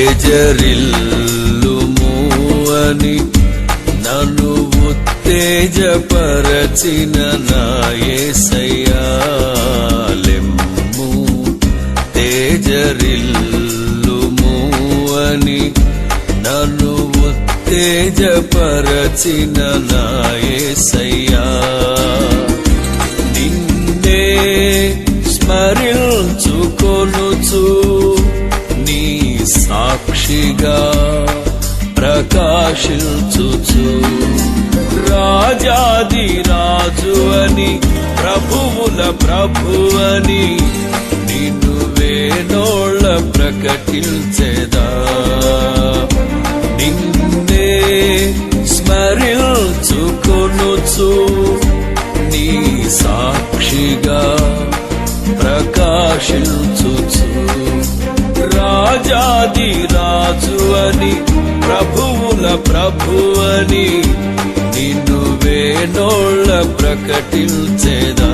తేజరిల్లుము అని నన్ను ఉత్తేజపరచిన నాయసయాలెమ్ము తేజరిల్లుము అని నన్ను ఉత్తేజపరచిన నాయసయ్యా. నిన్నే స్మరించుకొనుచూ సాక్షిగా ప్రకాశించుచు. రాజాది రాజు అని ప్రభువుల ప్రభు అని నిన్ను వేణోళ్ళ ప్రకటించెదా. నిన్నే స్మరించుకొనుచు నీ సాక్షిగా ప్రకాశించు. రాజాది రాజు అని ప్రభువుల ప్రభు అని నిన్ను వేణోళ్ళ ప్రకటించేదా?